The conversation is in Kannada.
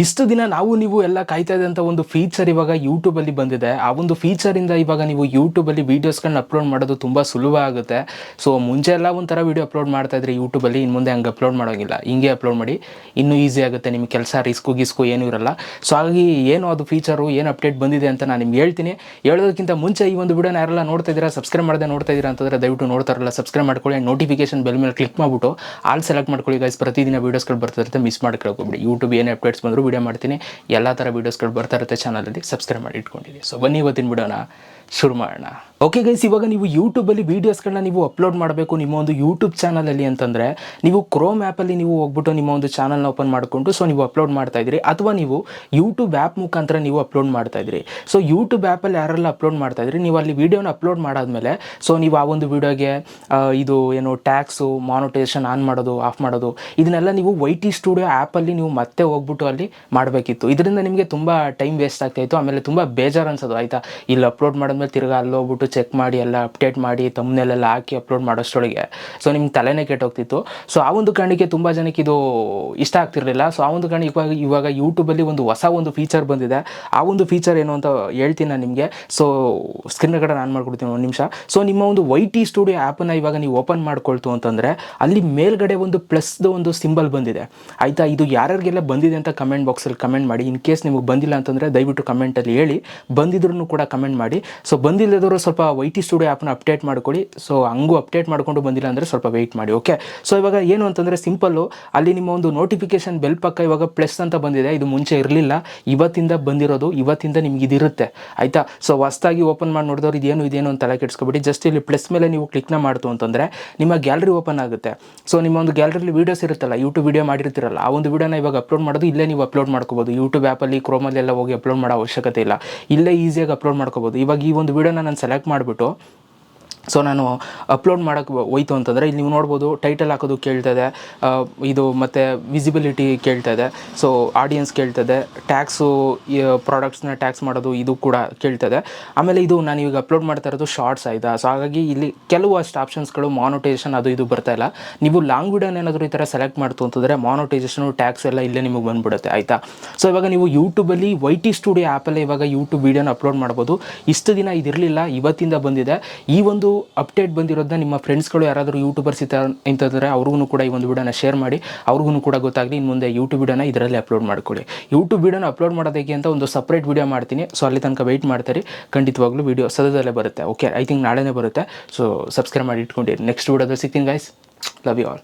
ಇಷ್ಟು ದಿನ ನಾವು ನೀವು ಎಲ್ಲ ಕಾಯ್ತಾ ಇದ್ದಂಥ ಒಂದು ಫೀಚರ್ ಇವಾಗ ಯೂಟ್ಯೂಬಲ್ಲಿ ಬಂದಿದೆ. ಆ ಒಂದು ಫೀಚರಿಂದ ಇವಾಗ ನೀವು ಯೂಟ್ಯೂಬಲ್ಲಿ ವೀಡಿಯೋಸ್ಗಳನ್ನ ಅಪ್ಲೋಡ್ ಮಾಡೋದು ತುಂಬ ಸುಲಭ ಆಗುತ್ತೆ. ಸೊ ಮುಂಚೆ ಎಲ್ಲ ಒಂಥರ ವೀಡಿಯೋ ಅಪ್ಲೋಡ್ ಮಾಡ್ತಾ ಇದ್ರೆ ಯೂಟ್ಯೂಬಲ್ಲಿ ಇನ್ನು ಮುಂದೆ ಹಂಗೆ ಅಪ್ಲೋಡ್ ಮಾಡೋಂಗಿಲ್ಲ. ಹಿಂಗೆ ಅಪ್ಲೋಡ್ ಮಾಡಿ, ಇನ್ನೂ ಈಸಿ ಆಗುತ್ತೆ, ನಿಮ್ಗೆ ಕೆಲಸ ರಿಸ್ಕು ಗಿಸ್ಕು ಏನೂ ಇರಲ್ಲ. ಸೊ ಹಾಗಾಗಿ ಏನು ಅದು ಫೀಚರು ಏನು ಅಪ್ಡೇಟ್ ಬಂದಿದೆ ಅಂತ ನಾನು ನಿಮ್ಗೆ ಹೇಳ್ತೀನಿ. ಹೇಳೋದಕ್ಕಿಂತ ಮುಂಚೆ ಈ ಒಂದು ವಿಡಿಯೋನ ಯಾರೆಲ್ಲ ನೋಡ್ತಾ ಇದ್ದೀರಾ ಸಬ್ಸ್ಕ್ರೈಬ್ ಮಾಡದೆ ನೋಡ್ತಾ ಇದ್ದೀರಾ ಅಂತಂದರೆ ದಯವಿಟ್ಟು ನೋಡ್ತಾರಲ್ಲ ಸಬ್ಸ್ಕ್ರೈಬ್ ಮಾಡ್ಕೊಳ್ಳಿ. ನೋಟಿಫಿಕೇಶನ್ ಬೆಲ್ ಮೇಲೆ ಕ್ಲಿಕ್ ಮಾಡಿಬಿಟ್ಟು ಆಲ್ ಸೆಲೆಕ್ಟ್ ಮಾಡ್ಕೊಳ್ಳಿ ಗೈಸ್ ಪ್ರತಿದಿನ ವೀಡಿಯೋಸ್ಗಳು ಬರ್ತಿರುತ್ತೆ ಮಿಸ್ ಮಾಡ್ಕೊಳ್ಬಿಡಿ ಯೂಟ್ಯೂಬ್ ಏನೇ ಅಪ್ಡೇಟ್ಸ್ ಬಂದರೂ ವಿಡಿಯೋ ಮಾಡ್ತೀನಿ. ಎಲ್ಲ ಥರ ವೀಡಿಯೋಸ್ಗಳು ಬರ್ತಾ ಇರುತ್ತೆ ಚಾನಲಲ್ಲಿ ಸಬ್ಸ್ಕ್ರೈಬ್ ಮಾಡಿ ಇಟ್ಕೊಂಡಿದ್ದೀನಿ ಸೊ ಬನ್ನಿ ಇವತ್ತಿನ ವಿಡಿಯೋನ ಶುರು ಮಾಡೋಣ. ಓಕೆ ಗೈಸ್ ಇವಾಗ ನೀವು ಯೂಟ್ಯೂಬಲ್ಲಿ ವೀಡಿಯೋಸ್ಗಳನ್ನ ನೀವು ಅಪ್ಲೋಡ್ ಮಾಡಬೇಕು ನಿಮ್ಮ ಒಂದು ಯೂಟ್ಯೂಬ್ ಚಾನಲಲ್ಲಿ ಅಂತಂದರೆ, ನೀವು ಕ್ರೋಮ್ ಆ್ಯಪಲ್ಲಿ ನೀವು ಹೋಗ್ಬಿಟ್ಟು ನಿಮ್ಮ ಒಂದು ಚಾನಲ್ನ ಓಪನ್ ಮಾಡಿಕೊಂಡು ಸೊ ನೀವು ಅಪ್ಲೋಡ್ ಮಾಡ್ತಾ ಇದ್ದೀರಿ ಅಥವಾ ನೀವು ಯೂಟ್ಯೂಬ್ ಆ್ಯಪ್ ಮುಖಾಂತರ ನೀವು ಅಪ್ಲೋಡ್ ಮಾಡ್ತಾ ಇದ್ದೀರಿ ಸೊ ಯೂಟ್ಯೂಬ್ ಆ್ಯಪಲ್ಲಿ ಯಾರೆಲ್ಲ ಅಪ್ಲೋಡ್ ಮಾಡ್ತಾ ಇದ್ರಿ, ನೀವು ಅಲ್ಲಿ ವೀಡಿಯೋನ ಅಪ್ಲೋಡ್ ಮಾಡಾದ್ಮೇಲೆ ಸೊ ನೀವು ಆ ಒಂದು ವೀಡಿಯೋಗೆ ಇದು ಏನು ಟ್ಯಾಕ್ಸು ಮಾನಿಟೈಸೇಷನ್ ಆನ್ ಮಾಡೋದು ಆಫ್ ಮಾಡೋದು, ಇದನ್ನೆಲ್ಲ ನೀವು ವೈ ಟಿ ಸ್ಟುಡಿಯೋ ಆ್ಯಪಲ್ಲಿ ನೀವು ಮತ್ತೆ ಹೋಗ್ಬಿಟ್ಟು ಅಲ್ಲಿ ಮಾಡಬೇಕಿತ್ತು. ಇದರಿಂದ ನಿಮಗೆ ತುಂಬ ಟೈಮ್ ವೇಸ್ಟ್ ಆಗ್ತಾಯಿತ್ತು ಆಮೇಲೆ ತುಂಬ ಬೇಜಾರು ಅನ್ಸೋದು, ಆಯಿತಾ? ಇಲ್ಲಿ ಅಪ್ಲೋಡ್ ಮಾಡಿದ್ಮೇಲೆ ತಿರ್ಗಾ ಅಲ್ಲಿ ಹೋಗ್ಬಿಟ್ಟು ಚೆಕ್ ಮಾಡಿ ಎಲ್ಲ ಅಪ್ಡೇಟ್ ಮಾಡಿ ತಮ್ಮನೆಲ್ಲ ಹಾಕಿ ಅಪ್ಲೋಡ್ ಮಾಡೋಷ್ಟೊಳಗೆ ಸೊ ನಿಮ್ಗೆ ತಲೆನೇ ಕೆಟ್ಟೋಗ್ತಿತ್ತು. ಸೊ ಆ ಒಂದು ಕಾರಣಕ್ಕೆ ತುಂಬ ಜನಕ್ಕೆ ಇದು ಇಷ್ಟ ಆಗ್ತಿರಲಿಲ್ಲ. ಸೊ ಆ ಒಂದು ಕಾರಣ ಇವಾಗ ಇವಾಗ ಯೂಟ್ಯೂಬಲ್ಲಿ ಒಂದು ಹೊಸ ಒಂದು ಫೀಚರ್ ಬಂದಿದೆ. ಆ ಒಂದು ಫೀಚರ್ ಏನು ಅಂತ ಹೇಳ್ತೀನಿ ನಾನು ನಿಮಗೆ. ಸೊ ಸ್ಕ್ರೀನ್ ಕಡೆ ನಾನು ಮಾಡ್ಕೊಡ್ತೀನಿ ಒಂದು ನಿಮಿಷ. ಸೊ ನಿಮ್ಮ ಒಂದು ವೈ ಟಿ ಸ್ಟುಡಿಯೋ ಆ್ಯಪನ್ನು ಇವಾಗ ನೀವು ಓಪನ್ ಮಾಡ್ಕೊಳ್ತು ಅಂತಂದರೆ ಅಲ್ಲಿ ಮೇಲ್ಗಡೆ ಒಂದು ಪ್ಲಸ್ದು ಒಂದು ಸಿಂಬಲ್ ಬಂದಿದೆ. ಆಯಿತಾ? ಇದು ಯಾರ್ಯಾರಿಗೆಲ್ಲ ಬಂದಿದೆ ಅಂತ ಕಮೆಂಟ್ ಬಾಕ್ಸಲ್ಲಿ ಕಮೆಂಟ್ ಮಾಡಿ. ಇನ್ ಕೇಸ್ ನಿಮಗೆ ಬಂದಿಲ್ಲ ಅಂತಂದರೆ ದಯವಿಟ್ಟು ಕಮೆಂಟಲ್ಲಿ ಹೇಳಿ. ಬಂದಿದ್ರು ಕೂಡ ಕಮೆಂಟ್ ಮಾಡಿ. ಸೊ ಬಂದಿಲ್ಲದವರು ಸ್ವಲ್ಪ ವೈ ಟಿ ಸ್ಟುಡಿಯೋ ಆ್ಯಪ್ನ ಅಪ್ಡೇಟ್ ಮಾಡ್ಕೊಳ್ಳಿ. ಸೊ ಹಂಗೂ ಅಪ್ಡೇಟ್ ಮಾಡ್ಕೊಂಡು ಬಂದಿಲ್ಲ ಅಂದರೆ ಸ್ವಲ್ಪ ವೆಯ್ಟ್ ಮಾಡಿ ಓಕೆ ಸೊ ಇವಾಗ ಏನು ಅಂತಂದರೆ ಸಿಂಪಲ್ಲು ಅಲ್ಲಿ ನಿಮ್ಮ ಒಂದು ನೋಟಿಫಿಕೇಶನ್ ಬೆಲ್ ಪಕ್ಕ ಇವಾಗ ಪ್ಲಸ್ ಅಂತ ಬಂದಿದೆ. ಇದು ಮುಂಚೆ ಇರಲಿಲ್ಲ. ಇವತ್ತಿಂದ ಬಂದಿರೋದು, ಇವತ್ತಿಂದ ನಿಮ್ಗೆ ಇದಿರುತ್ತೆ. ಆಯಿತಾ? ಸೊ ಹೊಸ್ದಾಗಿ ಓಪನ್ ಮಾಡಿ ನೋಡಿದವ್ರು ಇದೇನು ಇದೇನು ಅಂತ ತಲೆ ಕೆಡಿಸ್ಕೊಬಿಡಿ. ಜಸ್ಟ್ ಇಲ್ಲಿ ಪ್ಲಸ್ ಮೇಲೆ ನೀವು ಕ್ಲಿಕ್ನ ಮಾಡ್ತು ಅಂತಂದರೆ ನಿಮ್ಮ ಗ್ಯಾಲರಿ ಓಪನ್ ಆಗುತ್ತೆ. ಸೊ ನಿಮ್ಮ ಒಂದು ಗ್ಯಾಲರಿಲಿ ವೀಡಿಯೋಸ್ ಇರುತ್ತಲ್ಲ ಯೂಟ್ಯೂಬ್ ವೀಡಿಯೋ ಮಾಡಿರ್ತೀರಲ್ಲ, ಆ ಒಂದು ವೀಡಿಯೋನ ಇವಾಗ ಅಪ್ಲೋಡ್ ಮಾಡೋದು ಇಲ್ಲೇ ನೀವು ಅಪ್ಲೋಡ್ ಮಾಡ್ಕೋಬೋದು. ಯೂಟ್ಯೂಬ್ ಆ್ಯಪಲ್ಲಿ ಕ್ರೋಮಲ್ಲೆಲ್ಲ ಹೋಗಿ ಅಪ್ಲೋಡ್ ಮಾಡೋ ಅವಶ್ಯಕತೆ ಇಲ್ಲ. ಇಲ್ಲೇ ಈಸಿಯಾಗಿ ಅಪ್ಲೋಡ್ ಮಾಡ್ಕೋಬೋದು. ಇವಾಗ ಈ ಒಂದು ವೀಡಿಯೋನ ನಾನು ಸೆಲೆಕ್ಟ್ ಮಾಡಿಬಿಟ್ಟು ಸೊ ನಾನು ಅಪ್ಲೋಡ್ ಮಾಡೋಕ್ಕೆ ಹೋಯ್ತು ಅಂತಂದರೆ ಇಲ್ಲಿ ನೀವು ನೋಡ್ಬೋದು ಟೈಟಲ್ ಹಾಕೋದು ಕೇಳ್ತದೆ ಇದು ಮತ್ತು ವಿಸಿಬಿಲಿಟಿ ಕೇಳ್ತದೆ ಸೊ ಆಡಿಯನ್ಸ್ ಕೇಳ್ತದೆ ಟ್ಯಾಕ್ಸು ಪ್ರಾಡಕ್ಟ್ಸ್ನ ಟ್ಯಾಕ್ಸ್ ಮಾಡೋದು ಇದು ಕೂಡ ಕೇಳ್ತದೆ. ಆಮೇಲೆ ಇದು ನಾನು ಈಗ ಅಪ್ಲೋಡ್ ಮಾಡ್ತಾ ಇರೋದು ಶಾರ್ಟ್ಸ್ ಆಯಿತಾ? ಸೊ ಹಾಗಾಗಿ ಇಲ್ಲಿ ಕೆಲವು ಅಷ್ಟು ಆಪ್ಷನ್ಸ್ಗಳು ಮಾನೋಟೈಸೇಷನ್ ಅದು ಇದು ಬರ್ತಾ ಇಲ್ಲ. ನೀವು ಲಾಂಗ್ ವಿಡಿಯೋನ ಏನಾದರೂ ಈ ಥರ ಸೆಲೆಕ್ಟ್ ಮಾಡ್ತು ಅಂತಂದರೆ ಮಾನೋಟೈಸೇಷನು ಟ್ಯಾಕ್ಸ್ ಎಲ್ಲ ಇಲ್ಲೇ ನಿಮಗೆ ಬಂದ್ಬಿಡುತ್ತೆ, ಆಯಿತಾ? ಸೊ ಇವಾಗ ನೀವು ಯೂಟ್ಯೂಬಲ್ಲಿ ವೈ ಟಿ ಸ್ಟುಡಿಯೋ ಆ್ಯಪಲ್ಲೇ ಇವಾಗ ಯೂಟ್ಯೂಬ್ ವೀಡಿಯೋನ ಅಪ್ಲೋಡ್ ಮಾಡ್ಬೋದು. ಇಷ್ಟು ದಿನ ಇದಿರಲಿಲ್ಲ, ಇವತ್ತಿಂದ ಬಂದಿದೆ. ಈ ಒಂದು ಅಪ್ಡೇಟ್ ಬಂದಿರೋದನ್ನ ನಿಮ್ಮ ಫ್ರೆಂಡ್ಸ್ಗಳು ಯಾರಾದರೂ ಯೂಟ್ಯೂಬರ್ಸ್ ಇತ್ತ ಅಂತಂದರೆ ಅವ್ರಿಗೂ ಕೂಡ ಈ ಒಂದು ವಿಡಿಯೋನ ಶೇರ್ ಮಾಡಿ. ಅವ್ರಿಗೂ ಕೂಡ ಗೊತ್ತಾಗಲಿ ಇನ್ನು ಮುಂದೆ ಯೂಟ್ಯೂಬ್ ವಿಡಿಯೋನ ಇದರಲ್ಲಿ ಅಪ್ಲೋಡ್ ಮಾಡ್ಕೊಳ್ಳಿ. ಯೂಟ್ಯೂಬ್ ವಿಡಿಯೋನ ಅಪ್ಲೋಡ್ ಮಾಡೋದಕ್ಕೆ ಅಂತ ಒಂದು ಸಪ್ರೇಟ್ ವಿಡಿಯೋ ಮಾಡ್ತೀನಿ. ಸೊ ಅಲ್ಲಿ ತನಕ ವೆಯ್ಟ್ ಮಾಡ್ತಾರೆ. ಖಂಡಿತವಾಗ್ಲೂ ವಿಡಿಯೋ ಸದ್ಯದಲ್ಲೇ ಬರುತ್ತೆ. ಓಕೆ ಐ ಥಿಂಕ್ ನಾಳೆನೇ ಬರುತ್ತೆ. ಸೊ ಸಬ್ಸ್ಕ್ರೈಬ್ ಮಾಡಿ ಇಟ್ಕೊಂಡಿರಿ. ನೆಕ್ಸ್ಟ್ ವಿಡಿಯೋದಲ್ಲಿ ಸಿಗ್ತೀನಿ ಗೈಸ್ ಲವ್ ಯು ಆಲ್